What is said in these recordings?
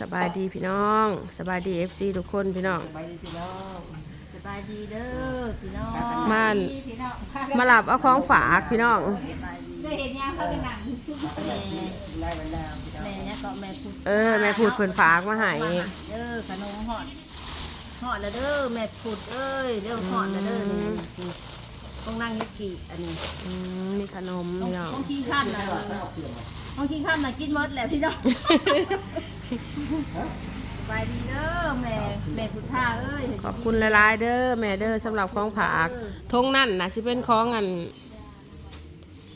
สบายดีพี่น้อง สบายดีเอฟซีทุกคนพี่น้อง สบายดีพี่น้องสบายดีเด้อพี่น้องมันพี่น้องมาหลับเอาของฝากพี่น้องสบายดีได้เห็นยังเขาเป็นหนังแม่ได้บรรดาพี่น้องแม่เนี่ยก็แม่พูดเออแม่พูดเพิ่นฝากมาให้ เด้อขนมหอดหอดแล้วเด้อแม่พูดเอ้ยเด้อหอดแล้วเด้อนี่นี่ต้องนั่งยึดกี่อันนี้อืมมีขนมพี่น้องต้องกินข้ามนะ ต้องกินข้ามนะกินหมดแหละพี่น้อง สบายดีเด้อแม่แม่พุทธาเอ้ยขอบคุณหลายๆเด้อแม่เด้อสำหรับของฝากทงนั่นนะสิเป็นของอัน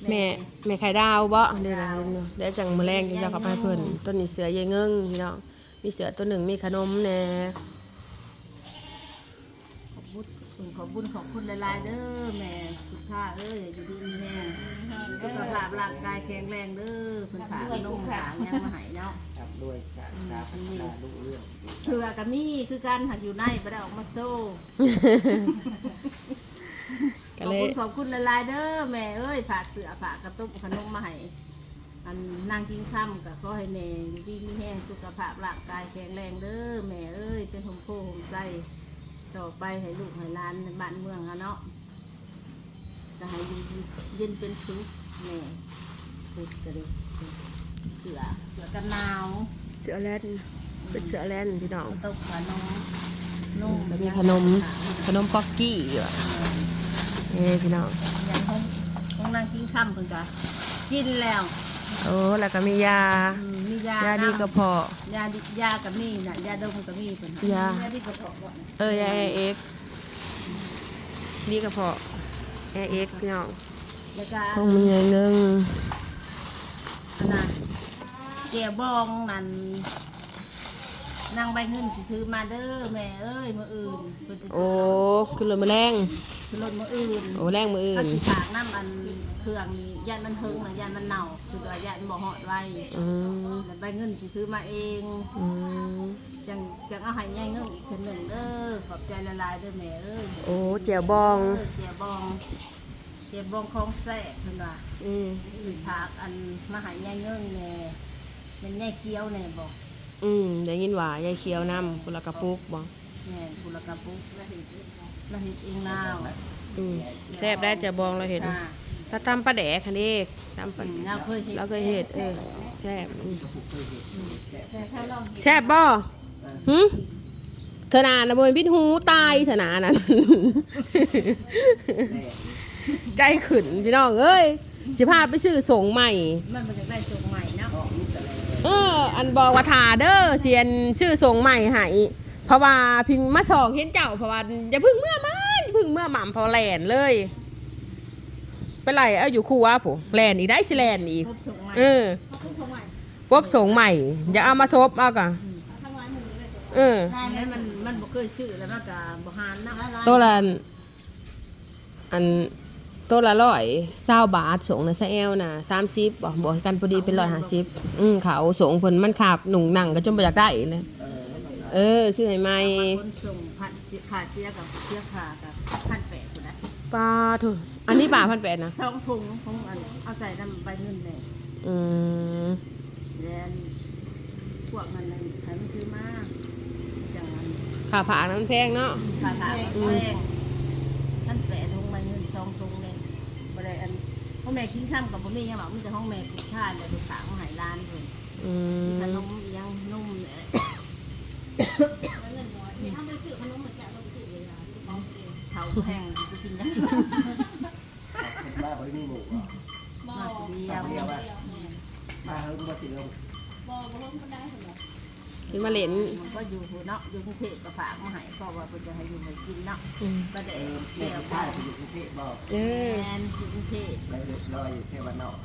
แม่แม่ไข่ดาวบ่เดี๋ยวนะเดี๋ยวจังมื้อแรงจะเอากลับไปให้เพิ่นต้นนี้เสือเยายเงิงพี่น้องมีเสือตัวหนึ่งมีขนมแหน่ขอบคุณ ขอบคุณขอบคุณหลายๆเด้อแม่พุทธาเอ้ยอยู่ดีมีแม่สุขภาพร่างกายแข็งแรงเด้อเพิ่นฝากนมฝากยังมาให้เนาะครับด้วยการตาพัฒนาลูกเรื่องเถื่อกับมี่คือการหักอยู่ในบ่ได้ออกมาโซ่ก็ขอบเลยคุณขอบคุณหลายๆเด้อแม่เอ้ยฝากเสือฝากกระตุกขนมมาให้อันนางกินค่ำกับขอให้แม่อยู่ดีมีแห้งสุขภาพร่างกายแข็งแรงเด้อแม่เอ้ยเป็นหมโพหมไส้ ต่อไปให้ลูกให้หลานในบ้านเมืองอะเนาะจะให้อยู่เย็นเป็นสุขแม่พูดกันเลยเสือเสือกันหนาวเสือแลนเป็นเสือแลนพี่น้องตกขนมนุ่มแล้วมีขนมขนมป๊อกกี้อยู่อะเอ้พี่น้องอย่างห้องห้องนั่งกินค่ำเพิ่นก็กินแล้ว โอ้แล้วก็มียา อืมมียายาดีกระเพาะ ยาดิยากับมีน่ะยาดมกับมีเพิ่นยายา ดีกระเพาะบ่เออยาเอ็กดีกระเพาะแอเอ็กพี่น้องแล้วก็คงมีอย่างหนึงอันนั้นเจียบองนั่น นางใบเงินสิถือมาเด้อแม่เอ้ยมื้ออื่นเพิ่นสิโอ้ขึ้นรถมาแรงคือรถมื้ออื่นโอ้แรงมืออื่ถ้านสิฝากน้ำอันเครื่องนี่ยานมันเฮิงน่ะยานมันเน่าคือว่ายานบ่ฮอดไว้อืมแล้วใบเงินสิถือมาเองอืมจังจังเอาให้ยายเงินอีกคนหนึ่งเด้อขอบใจละลายเด้อแม่เอ้ยโอ้เจียวบองเออเจียบองเจียบองของแซ่บเพิ่นว่า อืม อือผักอันมาให้ยายเงินแน่เป็นยายเกี้ยวแน่บอก อืมได้ยินว่ายายเขียวน้ำกุละกระปุกบ่แม่บุรกระปุกละเห็ดละเห็ดเองนาวอืมแซ่บได้เจียวบองเราเห็นจ้าถ้าตำปลาแดกคันนี้ตำปลาอืมเราเคยเห็นเราเคยเห็ดเออแซ่บอืมแต่ถ้าลองเห็นแซ่บบ่หึเธอนานะบนพิษหูตายเธอนานะใจขึ้นพี่น้องเอ้ยสิพาไปซื้อส่งใหม่มันเป็นได้สูงใหม่ เนาะเออ อันบอกว่าทาเด้อเสียนชื่อส่งใหม่ให้เพราะว่าพิงมาสองเห็นเจ้าเพราะว่าอย่าเพึ่งเมื่อมันอย่าเพึ่งเมื่อหม่ำเพอแลนเลยไปไหลเอาอยู่คู่ว่าผมแลนอีกได้สิแลนอีกพบสูงใหม่เออปบส่งใหม่ อย่าเอามาซบเอาก่ะเออนั้นมันมันบ่เคยซื้อแล้วมันก็บ่หานนะตัวละอัน ตัวละร้อยเศร้าบาทส่งนะซะแอลนะสามสิบบอกบอกกันพอดีเป็นร้อยห้าสิบอืมเขาส่งเพิ่นมันขาบหนุ่งหนังก็จนไปอยากได้เลยเออซื้อให้ไหมคนส่งพันขาเชียกับเชียขากับพันแปดคนนะปลาเถอะอันนี้ปลาพันแปดนะสองถุงของอันเอาใส่น้ำใบเงินเลยอืมแล้วพวกมันนั่นใครไม่ซื้อมากอย่างนั้นขาผ่านะมันแพงเนาะขาถางแพงท่านแปะ แม่กินข้ามกับบ่มีหยังหรอกมีแต่ห้องแม่กินข้าวเลยดูขางหายร้านเลยอืขมนมยังนุ่มเลยเขาแพงจะกินได้ บ้าบริมีหมูอะ มาเดีย บ้าว เดียวว่าบ้าเฮิร์มบ้าสิเริ่ม นี่ มาเล่นมันก็อยู่หัวเนาะอยู่กรุงเทพก็ฝากมาให้ก็ว่าเพิ่นจะให้อยู่ให้กินเนาะอืมก็ได้เออเกี่เกี่ยยววกัข้านวอยู่กรุงเทพบอกเออแมนอยู่กรุงเทพแล้วลอยอยู่เทวันอก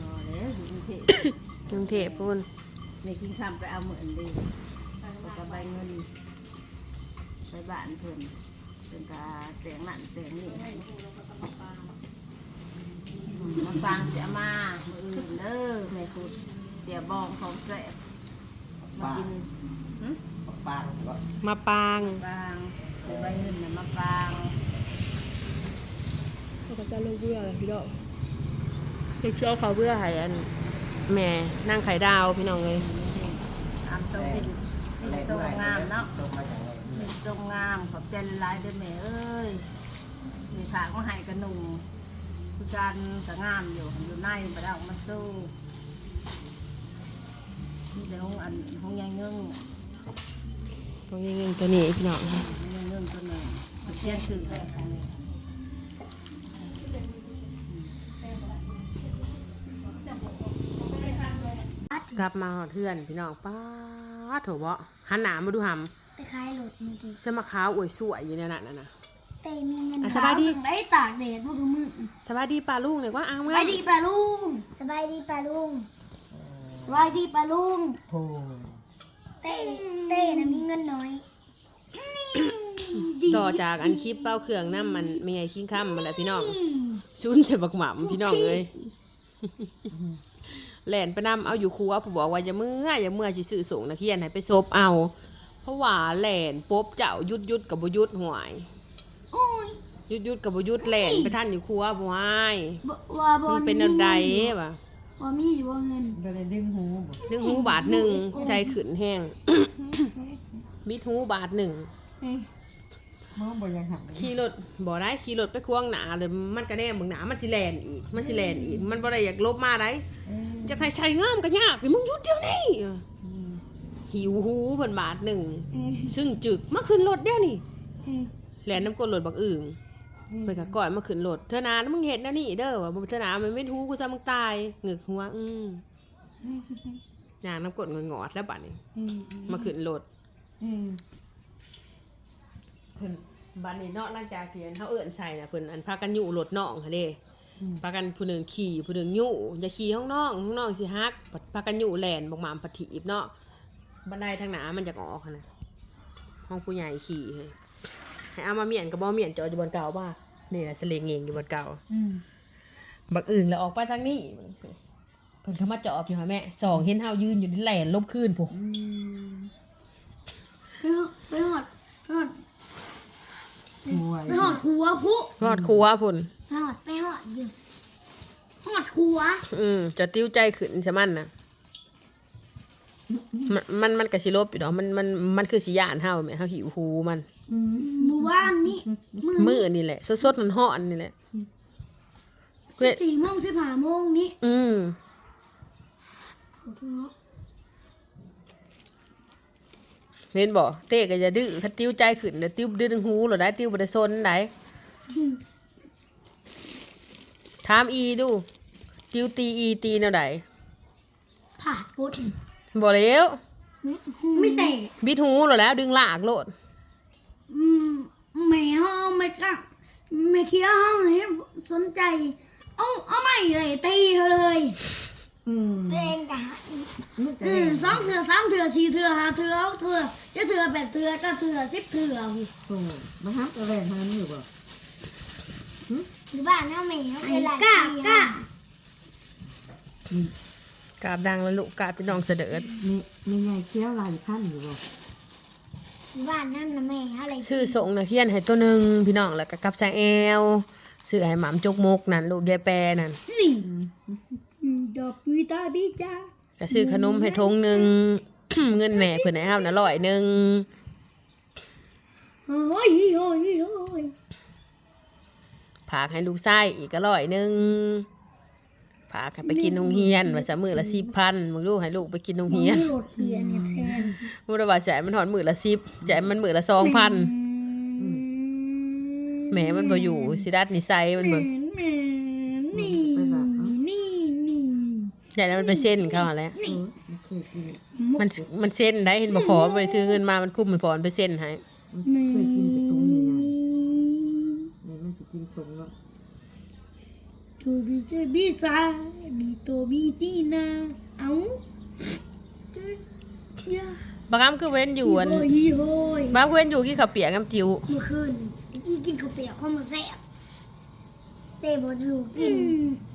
นอแล้วอยู่กรุงเทพกรุงเทพพูนในกินข้ามไปเอาเหมือนดีก็กระใบเงินไปบ้านเพิ่นเป็นกาแต่งนั่นแต่งนี่อืมมาฟังเสียมามืออื่นเด้อแม่คุดเสียบองของแสบ มากินหึปางหรือว่ามาปางฟางใส่ใบเงินน่ะมาฟางเขาก็จะเลิกเบื่อเลยพี่ดอกเด็กชอบเขาเบื่อให้อันแม่นั่งไข่ดาวพี่น้องเลยตามตรงเป็นเป็นตรงงามเนาะตรงมาจากไหนเป็นตรงงามขอบใจหลายเด้อแม่เอ้ยมีฝากมาให้กระหนุ่มคือการกระงามอยู่อยู่ในบ่ได้ออกมาสู้นี่ แต่ของอันของยายเงิงตรงนี้เงินตัวนี้พี่น้องยายเงิงตัวหนึ่งเขียนสื่อได้อันนี้กลับมาหอดเพื่อนพี่น้องป้าดโถบ่หันหนามาดูหไปขายรถมือดีำสมาขาวอวยสวยอยู่ในนั้นน่ะนะแต่มีเงินอะสบายดีถึงได้ตากแดดพวกมือสวัสดีป้าลุงเลยว่าเอาสไงบายดีป้าลุงสบายดีป้าลุง สบายดีป้าลุงโอ้เต้เต้นะมีเงินน้อย ต่อจากอันคลิปเป้าเครื่องน้ำมันไม่ไงคิงค่ำมาแล้วพี่น้องชุนเจ็บบักหม่ำพี่น้องเลยแหลนไปนำเอาอยู่ครัวผมบอกว่าอย่าเมื่ออย่าเมื่อสิซื้อส่งนะเคียนให้ไปซบเอา เพราะว่าแหลนปบเจ้ายุดยุดกับบุยุดหวยโอ้ยยุดยุดกับบุยุดแหลนไปท่านอยู่ครัวบ่ให้บ่ว่าบ่มึงเป็นอะไรวะ ว่ามีอยู่ว่าเงินก็เลยดึงหูบ่ดึงหูบาทหนึ่งใจขืนแห้งมิดหูบาทหนึ่งมองบ่ยังหักขี่รถบ่ได้ขี่รถไปควงหนาเลยมันก็แน่มึงหนามันสิแลนอีก มันสิแลนอีก มันบ่ได้อยากลบมาได้จะให้ใช้งามก็ยากไปมึงหยุดเดี๋ยวนี้หิวหูเพิ่นบาทหนึ่งซึ่งจึกมาขึ้นรถเดี๋ยวนี้แลนน้ำกลรถบักอึ่ง ไปกะก่อยมาขึ้นรถเธอนามึงเห็นนะนี่เด้อว่าบ่เธอนามันไม่ทูกูจะมึงตายเหงึกหัวอืมยางน้ำกลงอดๆแล้วบัดนี้มาขึ้นรถเพิ่นบัดนี้เนาะหลังจากที่เขาเอื้อนใส่น่ะเพิ่นอันพากันอยู่รถน้องค่ะเด้พากันผู้หนึงขี่ผู้หนึงอยู่อย่าขี่ห้องน้องห้องน้องสิฮักบัดพากันอยู่แล่นบักหมามปะถีบเนาะบันไดทางหน้ามันจะออกหั้นน่ะห้องผู้ใหญ่ขี่เฮ้ย ให้เอามาเมียนก็บ่เมียนจอดอยู่บนเก่าบ้านี่แหละเสลงเองอยู่บนเก่าบักอื่นแล้วออกไปทางนี้เพิ่นเข้ามาจอดอยู่หาแม่สองเห็นเฮายืนอยู่ที่แหลนลบคืนพุ่นไปหอดไปหอดไปหอดมวยไปหอดครัวพุรอดครัวพุ่นไปหอดไปหอดอยู่หอดครัว อืมจะติ้วใจขึ้นใช่มันนะ มันมันมันกะสิลบอยู่ดอกมันมันมันคือสิยานเฮาแหม่เฮาหิวหูมัน หมู่บ้านนี้มือมื้อนี่แหละ สดๆมันฮ้อนนี่แหละ สิบสี่โมงสิบห้าโมงนี้อืมโอ้โหเห็นบ่เต้ก็จะดื้อคันติ้วใจขึ้นเดี๋ยวติ้วดื้อถึงหูหรอได้ติ้วบ่ได้ซนได้ถามอีดู ติ้วตีอีตีแนวใดผ่าดกด บ่แล้วไม่ใส่บิดหูหรอแล้วดึงลากโลดอืมแม่ห้องไม่กล้าแม่เคี้ยวห้องนี้สนใจ เอาเอาไม่เลยตีเขาเลยอืมเองกะนึกอืมสองเถื่อสามเถื่อสี่เถื่อห้าเถื่อหกเถื่อเจ็ดเถื่อแปดเถื่อเก้าเถื่อสิบเถื่อพี่โอ้มาฮับกระแวนทางนี้อยู่บ่หรือบ้านน้าแม่เขาเป็นไรกล้ากล้า กราบดังแล้วลูกกราบพี่น้องเสด็จมีมีไงเคี้ยวลายพันอยู่บ่หรือบ้านนั่นนะแม่อะไรชื่อส่งนะเขียนให้ตัวหนึ่งพี่น้องแล้วก็กับแซงแอลซื้อให้หมามจกมกนั่นลูกยายแปรนั่นนี่ดอกวิตาบิจ้าก็ซื้อขนมให้ทงหนึ่งเงินแม่เพิ่นให้เฮาน่ะร้อยหนึ่งโอ้ยโอ้ยโอ้ยผากให้ลูกไส้อีกก็ร้อยหนึ่ง ผากให้ไปกินโรงเรียนว่าจะมื้อละ10,000มึงดูให้ลูกไปกินโรงเรียนโหลดเขียนเนี่ยแทนบ่ได้ว่าจะให้มันหอนมื้อละ10จะให้มันมื้อละ2,000แหมมันบ่อยู่สิดัดนิสัยมันแหบ่ม่แหม่นี่นี่นี่ใหญ่แล้วมันไปเส้นเขาหั่นแหละเออมันเคยกินมันมันเส้นได้เห็นบ่พอมันไปซื้อเงินมามันคุ้มมันพอมันไปเส้นให้มันเคยกินไปตรงนี้ไงนี่มันสิกินตรงเนาะ ทูบีเจบีซาบีโตบีตีนาเอาเจ๊ยาบางครั้งคือเว้นอยู่อันโอ้ยโอ้ยบางเว้นอยู่ที่เขาวเปียกน้ำจิ๋วเมื่อคืนนี่กินข้าวเปียกข้าวมันแซ่บเต้บดอยู่กิน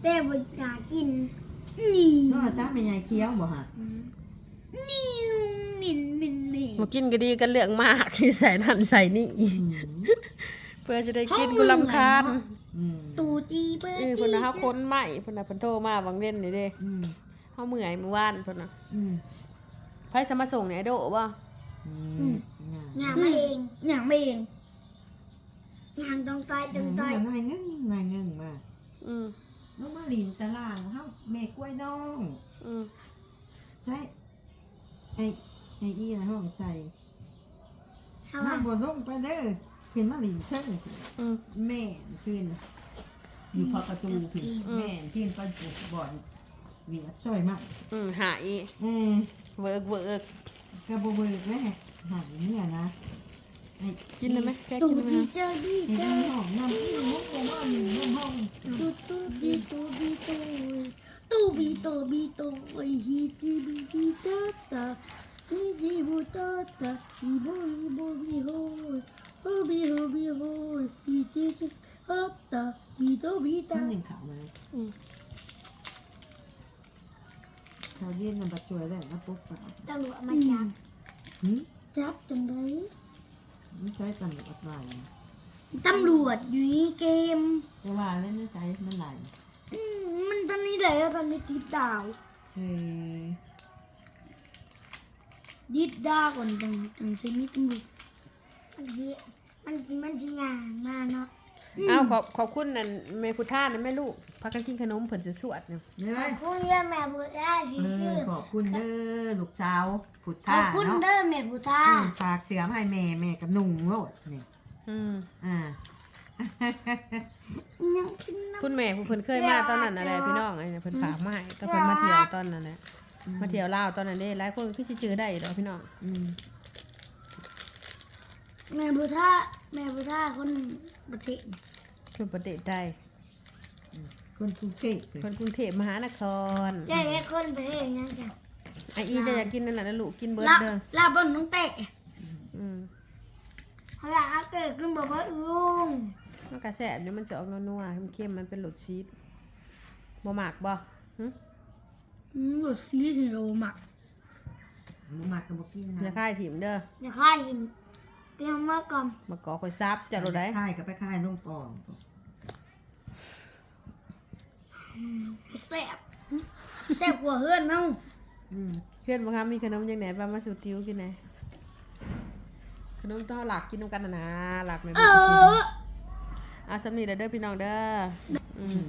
เต้บดอยากกินนี่น้องอาจารย์เป็นไงเคี้ยวบ่ฮะนี่มินมินมินมากินก็ดีกันเรื่องมากที่ใส่นั่นใส่นี่อืมเพื่อจะได้กินกูลำคาญอืม ตูตีเปิ้ลเออเพิ่นน่ะเฮาคนใหม่เพิ่นน่ะเพิ่นโทรมาบางเล่นนี่เด้อืมเฮาเมื่อยเมื่อวานเพิ่นน่ะอืมไผสมาส่งเนี่ยโดบ่อือืมมน่ะย่างมาเองอย่างไม่เองย่างตรงต่อยตรงต่อยนายเงินนายเงินมาอืมน้องมาลินตารางเฮาแม่กล้วยน้องอืมใช่ไอ้ไอ้อีนะห้องใส่เอาน้าว่าบ่ลงไปเด้อ ขึ้นมาลินเชิงอืม แม่ขึ้นอยู่พอประตูผิดแม่ขึ้นไปปลูกบ่อนเวียดช่วยมากอืมหายเออเวิร์กเวิร์กกระบเบิกแม่หายเนี่ยนะไอ้กินได้ไหมแกตูกินได้ไหมดีนะเจอดีไอ้เจอน้ำหอมน้ำที่มุกของว่าหนึ่งน้ำห้องตูตูดีตูบีตูตูบีตูบีตูโอ้ยฮีจีบีฮีตาตาฮีจีบูตาตาฮีบูฮีบูบีโฮโฮ บีโฮบีโฮฮีจีจีตาตาบีตูบีตาน้ำหนึ่งขาวมาอืมเขาเย็นน้ำบัดช่วยแล้วนะปุ๊บปะตำรวจมาจับหืม จับจังไดไม่ใช่ตำรวจอะไรตำรวจอยู่ในเกมจะว่าเล่นไม่ใช่มันไหลอืมมันตอนนี้เลยตอนนี้ติดดาวเฮ้ยยึดดาวก่อนจังจังสิมีตำรวจ มันจีมันจีมันจีย่างมาเนาะอ้าวขอบขอบคุณนั่นแม่พุทธานะแม่ลูกพากันกินขนมเพิ่นสิสวดเนี่ยเนี่ยขอบคุณเยอะแม่บุตรได้สิเอชื่ออขอบคุณเด้อลูกสาวผุดขท่าอบคุณเนาะเด้อแม่ผู้ท่าอืมฝากเสือมาให้แม่แม่กับหนุ่งโลดนี่อืมอ่า ยังกินน้ำ คุณแม่ผู้เพิ่นเคยมาตอนนั้นอะไรพี่น้องไอ้เนี่ยเพิ่นฝากมาให้ก็เพิ่นมาเที่ยวตอนนั้นแหละมาเที่ยวลาวตอนนั้นเด้หลายคนคือสิเจอได้ดอกพี่น้องอืม แม่ผู้ท่าแม่ผู้ท่าคนประเทศคือประเทศใดคนกรุงเทพเลยคนกรุงเทพมหานครได้ได้คนไปเองนั่นจ้ะไออีจะอยากกินนั่นน่ะนะลูกกินเบิร์ดลาบเด้อลาบบนน้องเตะอืมเขาอยากเอาเกิดขึ้นบ่เบิดลุงมันกระแสบเนี่ยวมันจะออกนัวๆมันเค็มมันเป็นรสชีสบ่หมักบ่หึอืมรสซีถึงโรหมักหมูหมักกับบุกินอย่านะค่ายถิ่มเด้อเดี๋ยวข้าหิน เตรียมมาก่อนมากอคอยซับจะรสได้ค่ายกับไปค่ายต้องปองแซ่บแซ่บกว่าเฮือนเนาะอืมเพื่อนบ่ครับมีขนมยังไหนบ้างมาสู่ติวกินไหนขนมต้องเอาหลักกินนำกันนะนะหลักแม่นเอบ่กินออะสำนีเด้อเด้อพี่น้องเด้ออืมอืม